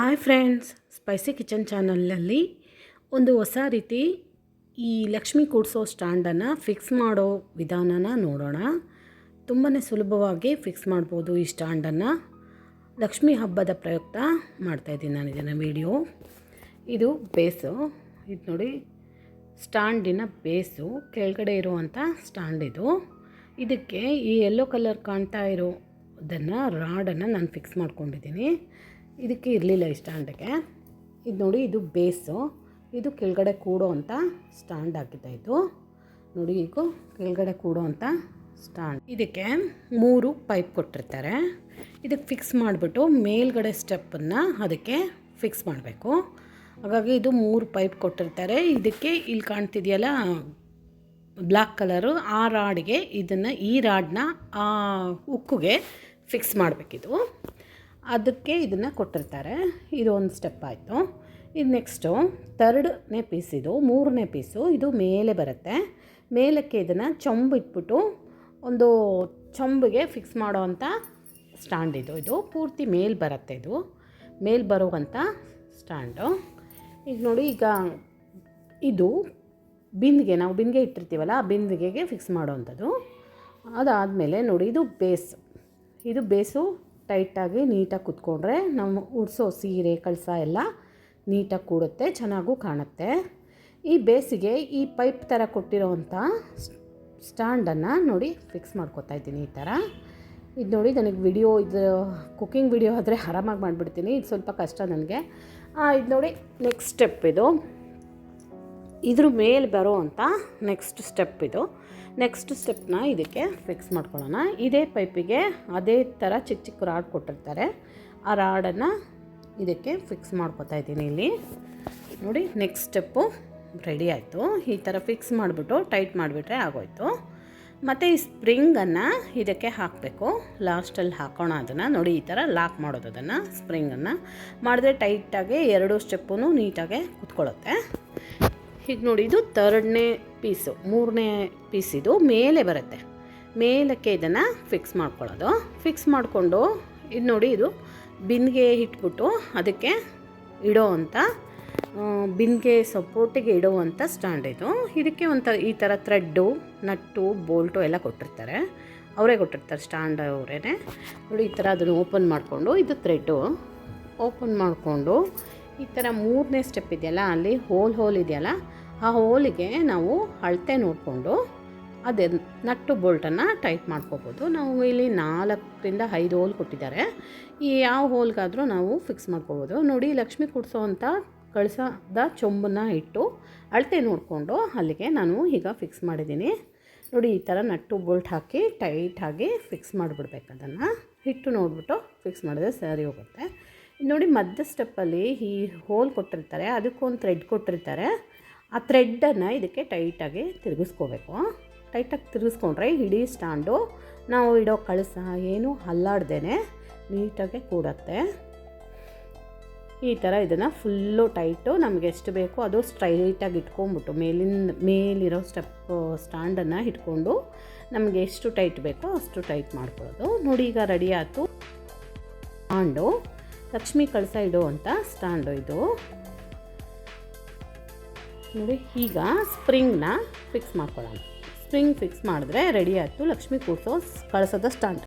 Hi friends, spicy kitchen ಚಾನಲ್ನಲ್ಲಿ ಒಂದು ಹೊಸ ರೀತಿ ಈ ಲಕ್ಷ್ಮಿ ಕೂಡಿಸೋ ಸ್ಟ್ಯಾಂಡನ್ನು ಫಿಕ್ಸ್ ಮಾಡೋ ವಿಧಾನನ ನೋಡೋಣ. ತುಂಬಾ ಸುಲಭವಾಗಿ ಫಿಕ್ಸ್ ಮಾಡ್ಬೋದು ಈ ಸ್ಟ್ಯಾಂಡನ್ನು. ಲಕ್ಷ್ಮಿ ಹಬ್ಬದ ಪ್ರಯುಕ್ತ ಮಾಡ್ತಾಯಿದ್ದೀನಿ ನಾನು ಇದನ್ನು ವಿಡಿಯೋ. ಇದು ಬೇಸು. ಇದು ನೋಡಿ, ಸ್ಟ್ಯಾಂಡಿನ ಬೇಸು. ಕೆಳಗಡೆ ಇರುವಂಥ ಸ್ಟ್ಯಾಂಡ್ ಇದು. ಇದಕ್ಕೆ ಈ ಯೆಲ್ಲೋ ಕಲರ್ ಕಾಣ್ತಾ ಇರೋದನ್ನು ರಾಡನ್ನು ನಾನು ಫಿಕ್ಸ್ ಮಾಡ್ಕೊಂಡಿದ್ದೀನಿ. ಇದಕ್ಕೆ ಇರಲಿಲ್ಲ ಈ ಸ್ಟ್ಯಾಂಡಿಗೆ ಇದು ನೋಡಿ, ಇದು ಬೇಸು. ಇದು ಕೆಳಗಡೆ ಕೂಡೋ ಅಂತ ಸ್ಟ್ಯಾಂಡ್ ಇದು. ನೋಡಿ ಈಗ ಕೆಳಗಡೆ ಕೂಡೋ ಅಂತ ಸ್ಟ್ಯಾಂಡ್. ಇದಕ್ಕೆ ಮೂರು ಪೈಪ್ ಕೊಟ್ಟಿರ್ತಾರೆ. ಇದಕ್ಕೆ ಫಿಕ್ಸ್ ಮಾಡಿಬಿಟ್ಟು ಮೇಲ್ಗಡೆ ಸ್ಟೆಪ್ಪನ್ನು ಅದಕ್ಕೆ ಫಿಕ್ಸ್ ಮಾಡಬೇಕು. ಹಾಗಾಗಿ ಇದು ಮೂರು ಪೈಪ್ ಕೊಟ್ಟಿರ್ತಾರೆ. ಇದಕ್ಕೆ ಇಲ್ಲಿ ಕಾಣ್ತಿದೆಯಲ್ಲ ಬ್ಲ್ಯಾಕ್ ಕಲರು. ಆ ರಾಡ್ಗೆ ಇದನ್ನು, ಈ ರಾಡ್ನ, ಆ ಉಕ್ಕುಗೆ ಫಿಕ್ಸ್ ಮಾಡಬೇಕಿದು. ಅದಕ್ಕೆ ಇದನ್ನು ಕೊಟ್ಟಿರ್ತಾರೆ. ಇದು ಒಂದು ಸ್ಟೆಪ್ ಆಯಿತು. ಇದು ನೆಕ್ಸ್ಟು ತರ್ಡನೇ ಪೀಸ್ ಇದು, ಮೂರನೇ ಪೀಸು ಇದು ಮೇಲೆ ಬರುತ್ತೆ. ಮೇಲಕ್ಕೆ ಇದನ್ನು ಚೊಂಬು ಇಟ್ಬಿಟ್ಟು ಒಂದು ಚೊಂಬಿಗೆ ಫಿಕ್ಸ್ ಮಾಡೋ ಅಂಥ ಸ್ಟ್ಯಾಂಡ್ ಇದು. ಇದು ಪೂರ್ತಿ ಮೇಲೆ ಬರುತ್ತೆ ಇದು. ಮೇಲೆ ಬರುವಂಥ ಸ್ಟ್ಯಾಂಡು ಈಗ ನೋಡಿ, ಈಗ ಇದು ಬಿಂದಿಗೆ, ನಾವು ಬಿಂದಿಗೆ ಇಟ್ಟಿರ್ತೀವಲ್ಲ, ಆ ಬಿಂದಿಗೆಗೆ ಫಿಕ್ಸ್ ಮಾಡೋವಂಥದ್ದು ಅದಾದಮೇಲೆ ನೋಡಿ, ಇದು ಬೇಸ್ ಇದು ಬೇಸು ಟೈಟಾಗಿ ನೀಟಾಗಿ ಕುತ್ಕೊಂಡ್ರೆ ನಾವು ಉಡಿಸೋ ಸೀರೆ, ಕಳಸ ಎಲ್ಲ ನೀಟಾಗಿ ಕೂಡುತ್ತೆ, ಚೆನ್ನಾಗೂ ಕಾಣುತ್ತೆ. ಈ ಬೇಸಿಗೆ ಈ ಪೈಪ್ ಥರ ಕೊಟ್ಟಿರೋವಂಥ ಸ್ಟ್ಯಾಂಡನ್ನು ನೋಡಿ ಫಿಕ್ಸ್ ಮಾಡ್ಕೊತಾ ಇದ್ದೀನಿ ಈ ಥರ. ಇದು ನೋಡಿ ನನಗೆ ವಿಡಿಯೋ, ಇದು ಕುಕ್ಕಿಂಗ್ ವಿಡಿಯೋ ಆದರೆ ಆರಾಮಾಗಿ ಮಾಡಿಬಿಡ್ತೀನಿ. ಇದು ಸ್ವಲ್ಪ ಕಷ್ಟ ನನಗೆ. ಇದು ನೋಡಿ ನೆಕ್ಸ್ಟ್ ಸ್ಟೆಪ್ ಇದು. ಇದ್ರ ಮೇಲೆ ಬರೋ ನೆಕ್ಸ್ಟ್ ಸ್ಟೆಪ್ ಇದು. ನೆಕ್ಸ್ಟ್ ಸ್ಟೆಪ್ನ ಇದಕ್ಕೆ ಫಿಕ್ಸ್ ಮಾಡ್ಕೊಳ್ಳೋಣ. ಇದೇ ಪೈಪಿಗೆ ಅದೇ ಥರ ಚಿಕ್ಕ ಚಿಕ್ಕ ರಾಡ್ ಕೊಟ್ಟಿರ್ತಾರೆ. ಆ ರಾಡನ್ನು ಇದಕ್ಕೆ ಫಿಕ್ಸ್ ಮಾಡ್ಕೊತಾ ಇದ್ದೀನಿ ಇಲ್ಲಿ. ನೋಡಿ ನೆಕ್ಸ್ಟ್ ಸ್ಟೆಪ್ಪು ರೆಡಿ ಆಯಿತು. ಈ ಥರ ಫಿಕ್ಸ್ ಮಾಡಿಬಿಟ್ಟು ಟೈಟ್ ಮಾಡಿಬಿಟ್ರೆ ಆಗೋಯ್ತು. ಮತ್ತು ಈ ಸ್ಪ್ರಿಂಗನ್ನು ಇದಕ್ಕೆ ಹಾಕಬೇಕು. ಲಾಸ್ಟಲ್ಲಿ ಹಾಕೋಣ ಅದನ್ನು. ನೋಡಿ, ಈ ಥರ ಲಾಕ್ ಮಾಡೋದು ಅದನ್ನು ಸ್ಪ್ರಿಂಗನ್ನು ಮಾಡಿದ್ರೆ ಟೈಟಾಗಿ ಎರಡು ಸ್ಟೆಪ್ಪು ನೀಟಾಗೆ ಕುತ್ಕೊಳ್ಳುತ್ತೆ. ಈಗ ನೋಡಿ, ಇದು ತರ್ಡ್ನೇ ಪೀಸು ಮೂರನೇ ಪೀಸ್ ಇದು. ಮೇಲೆ ಬರುತ್ತೆ. ಮೇಲಕ್ಕೆ ಇದನ್ನು ಫಿಕ್ಸ್ ಮಾಡ್ಕೊಳ್ಳೋದು. ಫಿಕ್ಸ್ ಮಾಡಿಕೊಂಡು, ಇದು ನೋಡಿ, ಇದು ಬಿನ್ಗೆ ಇಟ್ಬಿಟ್ಟು ಅದಕ್ಕೆ ಇಡೋ ಅಂಥ ಬಿನ್ಗೆ ಸಪೋರ್ಟಿಗೆ ಇಡುವಂಥ ಸ್ಟ್ಯಾಂಡ್ ಇದು. ಇದಕ್ಕೆ ಒಂಥರ ಈ ಥರ ಥ್ರೆಡ್ಡು ನಟ್ಟು ಬೋಲ್ಟು ಎಲ್ಲ ಕೊಟ್ಟಿರ್ತಾರೆ. ಅವರೇ ಕೊಟ್ಟಿರ್ತಾರೆ ಸ್ಟ್ಯಾಂಡ್ ಅವರೇ ನೋಡಿ, ಈ ಥರ ಅದನ್ನು ಓಪನ್ ಮಾಡಿಕೊಂಡು, ಇದು ಥ್ರೆಡ್ಡು ಓಪನ್ ಮಾಡಿಕೊಂಡು ಈ ಥರ ಮೂರನೇ ಸ್ಟೆಪ್ ಇದೆಯಲ್ಲ, ಅಲ್ಲಿ ಹೋಲ್ ಹೋಲ್ ಇದೆಯಲ್ಲ, ಆ ಹೋಲಿಗೆ ನಾವು ಅಳತೆ ನೋಡಿಕೊಂಡು ಅದೇ ನಟ್ಟು ಬೋಲ್ಟನ್ನು ಟೈಟ್ ಮಾಡ್ಕೋಬೋದು. ನಾವು ಇಲ್ಲಿ ನಾಲ್ಕರಿಂದ ಐದು ಹೋಲ್ ಕೊಟ್ಟಿದ್ದಾರೆ. ಈ ಯಾವ ಹೋಲ್ಗಾದರೂ ನಾವು ಫಿಕ್ಸ್ ಮಾಡ್ಕೋಬೋದು. ನೋಡಿ, ಲಕ್ಷ್ಮಿ ಕುಡಿಸೋ ಅಂತ ಕಳಸದ ಚೊಂಬನ್ನ ಇಟ್ಟು ಅಳತೆ ನೋಡಿಕೊಂಡು ಅಲ್ಲಿಗೆ ನಾನು ಈಗ ಫಿಕ್ಸ್ ಮಾಡಿದ್ದೀನಿ. ನೋಡಿ, ಈ ಥರ ನಟ್ಟು ಬೋಲ್ಟ್ ಹಾಕಿ ಟೈಟಾಗಿ ಫಿಕ್ಸ್ ಮಾಡಿಬಿಡ್ಬೇಕು ಅದನ್ನು. ಹಿಟ್ಟು ನೋಡಿಬಿಟ್ಟು ಫಿಕ್ಸ್ ಮಾಡಿದ್ರೆ ಸರಿ ಹೋಗುತ್ತೆ. ನೋಡಿ ಮಧ್ಯ ಸ್ಟೆಪ್ಪಲ್ಲಿ ಈ ಹೋಲ್ ಕೊಟ್ಟಿರ್ತಾರೆ ಅದಕ್ಕೊಂದು ಥ್ರೆಡ್ ಕೊಟ್ಟಿರ್ತಾರೆ. ಆ ಥ್ರೆಡ್ಡನ್ನು ಇದಕ್ಕೆ ಟೈಟಾಗಿ ತಿರುಗಿಸ್ಕೋಬೇಕು. ಟೈಟಾಗಿ ತಿರುಗಿಸ್ಕೊಂಡ್ರೆ ಇಡೀ ಸ್ಟ್ಯಾಂಡು ನಾವು ಇಡೋ ಕಳಸ ಏನು ಅಲ್ಲಾಡ್ದೇ ನೀಟಾಗೆ ಕೂಡತ್ತೆ. ಈ ಥರ ಇದನ್ನು ಫುಲ್ಲು ಟೈಟು ನಮಗೆ ಎಷ್ಟು ಬೇಕೋ ಅದು ಸ್ಟ್ರೈಟಾಗಿ ಇಟ್ಕೊಂಬಿಟ್ಟು ಮೇಲಿನ ಮೇಲಿರೋ ಸ್ಟೆಪ್ ಸ್ಟ್ಯಾಂಡನ್ನು ಇಟ್ಕೊಂಡು ನಮಗೆ ಎಷ್ಟು ಟೈಟ್ ಬೇಕೋ ಅಷ್ಟು ಟೈಟ್ ಮಾಡ್ಕೊಳ್ಳೋದು. ನೋಡಿ ಈಗ ರೆಡಿ ಆಯಿತು. ಸ್ಟ್ಯಾಂಡು ಲಕ್ಷ್ಮಿ ಕಳಸ ಇಡುವಂಥ ಸ್ಟ್ಯಾಂಡು ಇದು. ನೋಡಿ, ಈಗ ಸ್ಪ್ರಿಂಗ್ನ ಫಿಕ್ಸ್ ಮಾಡ್ಕೊಳ್ಳೋಣ. ಸ್ಪ್ರಿಂಗ್ ಫಿಕ್ಸ್ ಮಾಡಿದ್ರೆ ರೆಡಿ ಆಯಿತು, ಲಕ್ಷ್ಮಿ ಕೂರಿಸೋ ಕಳಸದ ಸ್ಟ್ಯಾಂಡ್.